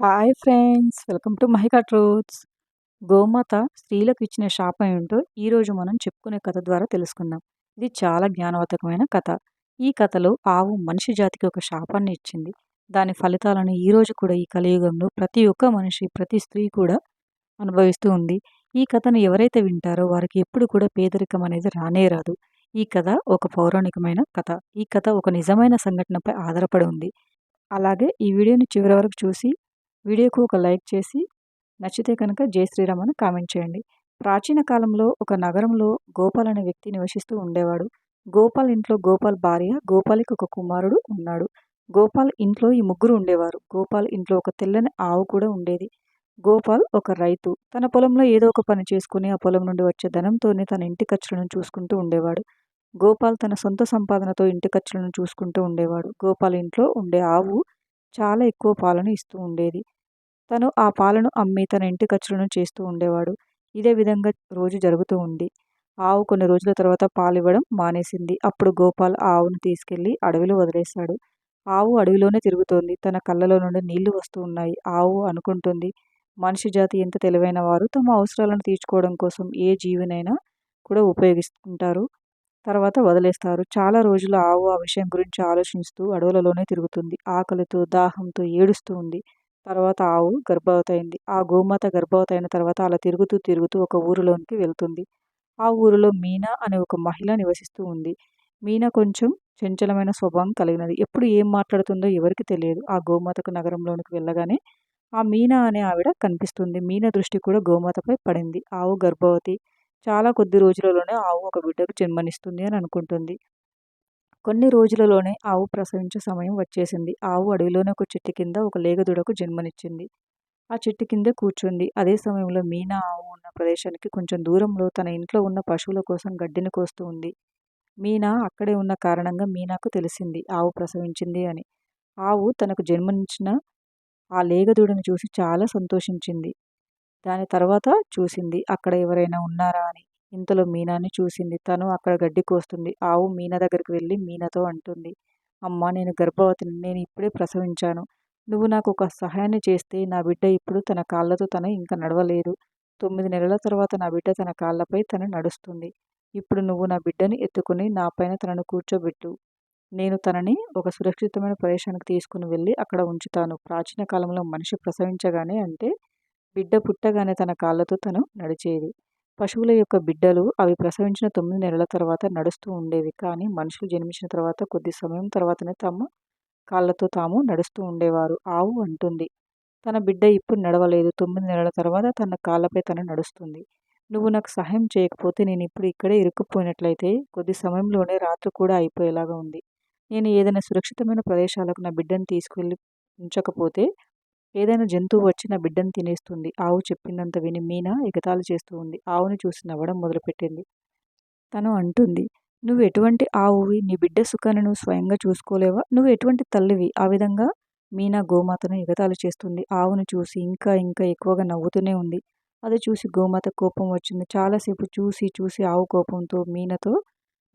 Hi friends welcome to Mahika truths. గోమాత స్త్రీలకు ఇచ్చిన శాపం ఏంటో ఈరోజు మనం చెప్పుకునే కథ ద్వారా తెలుసుకుందాం. ఇది చాలా జ్ఞానవర్ధకమైన కథ. ఈ కథలో ఆవు మనిషి జాతికి ఒక శాపాన్ని ఇచ్చింది. దాని ఫలితాలను ఈరోజు కూడా ఈ కలియుగంలో ప్రతి ఒక్క మనిషి ప్రతి స్త్రీ కూడా అనుభవిస్తూ ఉంది. ఈ కథను ఎవరైతే వింటారో వారికి ఎప్పుడు కూడా పేదరికం అనేది రానే రాదు. ఈ కథ ఒక పౌరాణికమైన కథ. ఈ కథ ఒక నిజమైన సంఘటనపై ఆధారపడి ఉంది. అలాగే ఈ వీడియోని చివరి వరకు చూసి వీడియోకు ఒక లైక్ చేసి నచ్చితే కనుక జై శ్రీరామ్ అని కామెంట్ చేయండి. ప్రాచీన కాలంలో ఒక నగరంలో గోపాల్ అనే వ్యక్తి నివసిస్తూ ఉండేవాడు. గోపాల్ ఇంట్లో గోపాల్ భార్య గోపాల్కి ఒక కుమారుడు ఉన్నాడు. గోపాల్ ఇంట్లో ఈ ముగ్గురు ఉండేవారు. గోపాల్ ఇంట్లో ఒక తెల్లని ఆవు కూడా ఉండేది. గోపాల్ ఒక రైతు. తన పొలంలో ఏదో ఒక పని చేసుకుని ఆ పొలం నుండి వచ్చే ధనంతోనే తన ఇంటి ఖర్చులను చూసుకుంటూ ఉండేవాడు. గోపాల్ తన సొంత సంపాదనతో ఇంటి ఖర్చులను చూసుకుంటూ ఉండేవాడు. గోపాల్ ఇంట్లో ఉండే ఆవు చాలా ఎక్కువ పాలను ఇస్తూ ఉండేది. తను ఆ పాలను అమ్మి తన ఇంటి ఖర్చులను చేస్తూ ఉండేవాడు. ఇదే విధంగా రోజు జరుగుతూ ఉంది. ఆవు కొన్ని రోజుల తర్వాత పాలు ఇవ్వడం మానేసింది. అప్పుడు గోపాల్ ఆవును తీసుకెళ్ళి అడవిలో వదిలేశాడు. ఆవు అడవిలోనే తిరుగుతోంది. తన కళ్ళలో నుండి నీళ్ళు వస్తూ ఉన్నాయి. ఆవు అనుకుంటుంది మనిషి జాతి ఎంత తెలివైన వారు తమ అవసరాలను తీర్చుకోవడం కోసం ఏ జీవినైనా కూడా ఉపయోగిస్తుంటారు. తర్వాత వదిలేస్తారు. చాలా రోజులు ఆవు ఆ విషయం గురించి ఆలోచిస్తూ అడవులలోనే తిరుగుతుంది. ఆకలితో దాహంతో ఏడుస్తూ ఉంది. తర్వాత ఆవు గర్భవతైంది ఆ గోమాత గర్భవతి అయిన తర్వాత అలా తిరుగుతూ తిరుగుతూ ఒక ఊరిలోనికి వెళ్తుంది. ఆ ఊరిలో మీనా అనే ఒక మహిళ నివసిస్తూ ఉంది. మీనా కొంచెం చంచలమైన స్వభావం కలిగినది. ఎప్పుడు ఏం మాట్లాడుతుందో ఎవరికి తెలియదు. ఆ గోమాతకు నగరంలోనికి వెళ్ళగానే ఆ మీనా అనే ఆవిడ కనిపిస్తుంది. మీన దృష్టి కూడా గోమాతపై పడింది. ఆవు గర్భవతి. చాలా కొద్ది రోజులలోనే ఆవు ఒక బిడ్డకు జన్మనిస్తుంది అని అనుకుంటుంది. కొన్ని రోజులలోనే ఆవు ప్రసవించే సమయం వచ్చేసింది. ఆవు అడవిలోనే ఒక చెట్టు కింద ఒక లేగదుడకు జన్మనిచ్చింది. ఆ చెట్టు కిందే కూర్చుంది. అదే సమయంలో మీనా ఆవు ఉన్న ప్రదేశానికి కొంచెం దూరంలో తన ఇంట్లో ఉన్న పశువుల కోసం గడ్డిని కోస్తూ ఉంది. మీనా అక్కడే ఉన్న కారణంగా మీనాకు తెలిసింది. ఆవు ప్రసవించింది అని. ఆవు తనకు జన్మనిచ్చిన ఆ లేగదూడను చూసి చాలా సంతోషించింది. దాని తర్వాత చూసింది అక్కడ ఎవరైనా ఉన్నారా? అని. ఇంతలో మీనాని చూసింది. తను అక్కడ గడ్డి కోస్తుంది ఆవు మీనా దగ్గరికి వెళ్ళి మీనాతో అంటుంది. అమ్మ నేను గర్భవతిని. నేను ఇప్పుడే ప్రసవించాను. నువ్వు నాకు ఒక సహాయాన్ని చేస్తే నా బిడ్డ ఇప్పుడు తన కాళ్ళతో తను ఇంకా నడవలేదు. తొమ్మిది నెలల తర్వాత నా బిడ్డ తన కాళ్ళపై తను నడుస్తుంది. ఇప్పుడు నువ్వు నా బిడ్డని ఎత్తుకుని నా పైన తనను కూర్చోబెట్టు. నేను తనని ఒక సురక్షితమైన ప్రదేశానికి తీసుకుని వెళ్ళి అక్కడ ఉంచుతాను. ప్రాచీన కాలంలో మనిషి ప్రసవించగానే అంటే బిడ్డ పుట్టగానే తన కాళ్ళతో తను నడిచేది. పశువుల యొక్క బిడ్డలు అవి ప్రసవించిన తొమ్మిది నెలల తర్వాత నడుస్తూ ఉండేవి. కానీ మనుషులు జన్మించిన తర్వాత కొద్ది సమయం తర్వాతనే తమ కాళ్ళతో తాము నడుస్తూ ఉండేవారు. ఆవు అంటుంది తన బిడ్డ ఇప్పుడు నడవలేదు. తొమ్మిది నెలల తర్వాత తన కాళ్ళపై తను నడుస్తుంది. నువ్వు నాకు సహాయం చేయకపోతే నేను ఇప్పుడు ఇక్కడే ఇరుక్కుపోయినట్లయితే కొద్ది సమయంలోనే రాత్రి కూడా అయిపోయేలాగా ఉంది. నేను ఏదైనా సురక్షితమైన ప్రదేశాలకు నా బిడ్డను తీసుకువెళ్ళి ఉంచకపోతే ఏదైనా జంతువు వచ్చి నా బిడ్డను తినేస్తుంది. ఆవు చెప్పిందంత విని మీనా ఎగతాళి చేస్తూ ఉంది. ఆవుని చూసి నవ్వడం మొదలుపెట్టింది. తను అంటుంది నువ్వు ఎటువంటి ఆవువి? నీ బిడ్డ సుఖాన్ని నువ్వు స్వయంగా చూసుకోలేవా? నువ్వు ఎటువంటి తల్లివి? ఆ విధంగా మీనా గోమాతను ఎగతాళి చేస్తుంది. ఆవును చూసి ఇంకా ఇంకా ఎక్కువగా నవ్వుతూనే ఉంది. అది చూసి గోమాత కోపం వచ్చింది. చాలాసేపు చూసి చూసి ఆవు కోపంతో మీనతో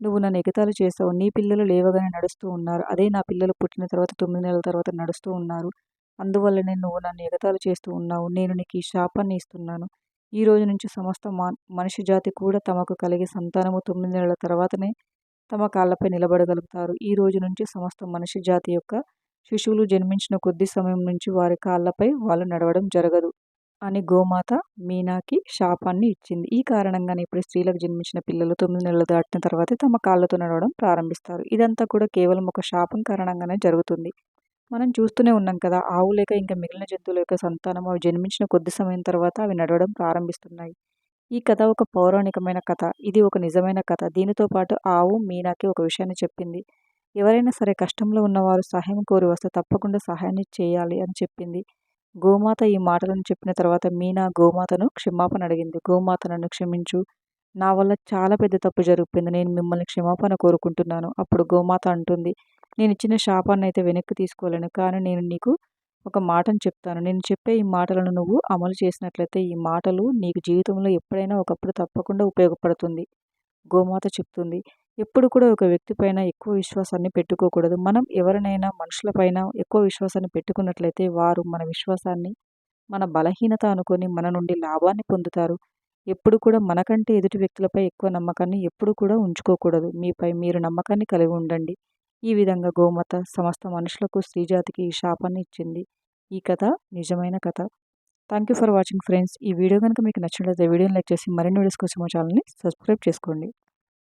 నువ్వు నన్ను ఎగతాలు చేస్తావు నీ పిల్లలు లేవగానే నడుస్తూ ఉన్నారు. అదే నా పిల్లలు పుట్టిన తర్వాత తొమ్మిది నెలల తర్వాత నడుస్తూ ఉన్నారు. అందువల్లనే నువ్వు నన్ను ఎగతాళి చేస్తూ ఉన్నావు. నేను నీకు ఈ శాపాన్ని ఇస్తున్నాను. ఈ రోజు నుంచి సమస్త మా మనిషి జాతి కూడా తమకు కలిగే సంతానము తొమ్మిది నెలల తర్వాతనే తమ కాళ్ళపై నిలబడగలుగుతారు. ఈ రోజు నుంచి సమస్త మనిషి జాతి యొక్క శిశువులు జన్మించిన కొద్ది సమయం నుంచి వారి కాళ్ళపై వాళ్ళు నడవడం జరగదు అని గోమాత మీనాకి శాపాన్ని ఇచ్చింది. ఈ కారణంగానే ఇప్పుడు స్త్రీలకు జన్మించిన పిల్లలు తొమ్మిది నెలలు దాటిన తర్వాతే తమ కాళ్ళతో నడవడం ప్రారంభిస్తారు. ఇదంతా కూడా కేవలం ఒక శాపం కారణంగానే జరుగుతుంది. మనం చూస్తూనే ఉన్నాం కదా! ఆవు లేక ఇంకా మిగిలిన జంతువుల యొక్క సంతానం అవి జన్మించిన కొద్ది సమయం తర్వాత అవి నడవడం ప్రారంభిస్తున్నాయి. ఈ కథ ఒక పౌరాణికమైన కథ. ఇది ఒక నిజమైన కథ. దీనితో పాటు ఆవు మీనాకి ఒక విషయాన్ని చెప్పింది. ఎవరైనా సరే కష్టంలో ఉన్నవారు సహాయం కోరి వస్తే తప్పకుండా సహాయాన్ని చేయాలి అని చెప్పింది. గోమాత ఈ మాటలను చెప్పిన తర్వాత మీనా గోమాతను క్షమాపణ అడిగింది. గోమాత నన్ను క్షమించు. నా వల్ల చాలా పెద్ద తప్పు జరిగిపోయింది. నేను మిమ్మల్ని క్షమాపణ కోరుకుంటున్నాను అప్పుడు గోమాత అంటుంది. నేను ఇచ్చిన శాపాన్ని అయితే వెనక్కి తీసుకోలేను. కానీ నేను నీకు ఒక మాటను చెప్తాను. నేను చెప్పే ఈ మాటలను నువ్వు అమలు చేసినట్లయితే ఈ మాటలు నీకు జీవితంలో ఎప్పుడైనా ఒకప్పుడు తప్పకుండా ఉపయోగపడుతుంది. గోమాత చెప్తుంది. ఎప్పుడు కూడా ఒక వ్యక్తి పైన ఎక్కువ విశ్వాసాన్ని పెట్టుకోకూడదు. మనం ఎవరినైనా మనుషులపైన ఎక్కువ విశ్వాసాన్ని పెట్టుకున్నట్లయితే వారు మన విశ్వాసాన్ని మన బలహీనత అనుకొని మన నుండి లాభాన్ని పొందుతారు. ఎప్పుడు కూడా మనకంటే ఎదుటి వ్యక్తులపై ఎక్కువ నమ్మకాన్ని ఎప్పుడు కూడా ఉంచుకోకూడదు. మీపై మీరు నమ్మకాన్ని కలిగి ఉండండి. ఈ విధంగా గోమాత సమస్త మనుషులకు స్త్రీజాతికి ఈ శాపాన్ని ఇచ్చింది. ఈ కథ నిజమైన కథ. Thank you for watching friends ఈ వీడియో కనుక మీకు నచ్చినట్లయితే వీడియోని లైక్ చేసి మరిన్ని వీడియోస్ కోసం మా ఛానల్ని సబ్స్క్రైబ్ చేసుకోండి.